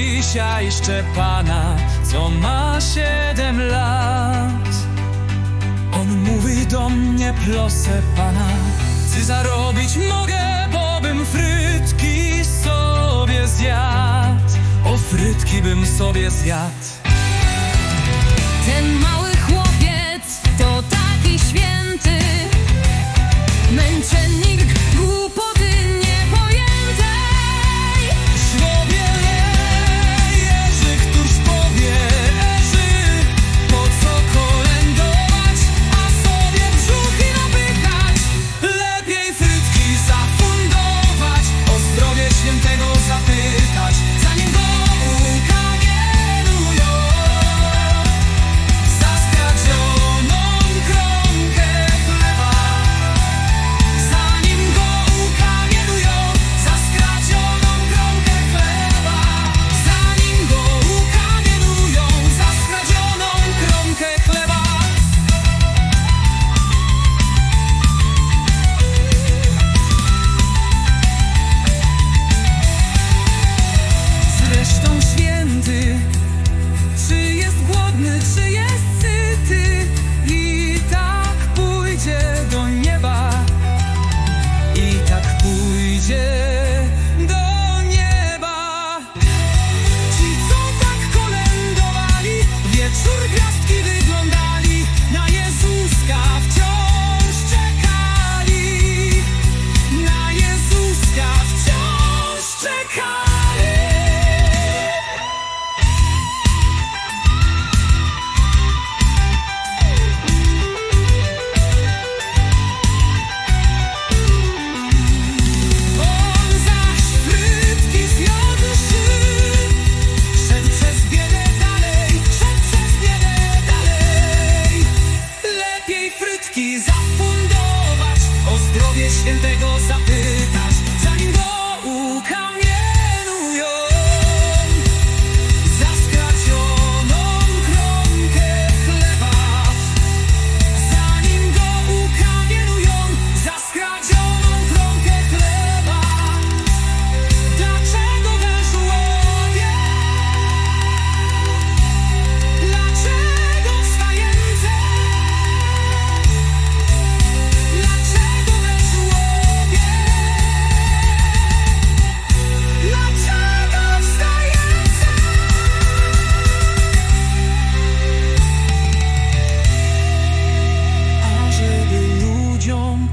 dzisiaj Szczepana, co ma siedem lat. On mówi do mnie, plosę pana, czy zarobić mogę, bo bym frytki sobie zjadł. O frytki bym sobie zjadł. Ten mały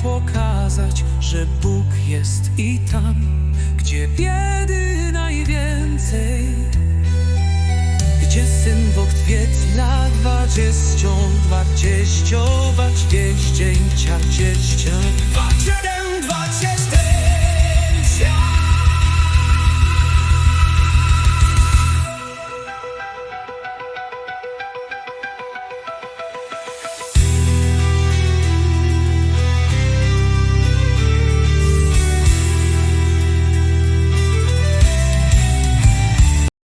pokazać, że Bóg jest i tam, gdzie biedy najwięcej. Gdzie syn w odwietla dwa dziesiąt, dwa dzieściować, dzieścięcia, dzieścia, dwa.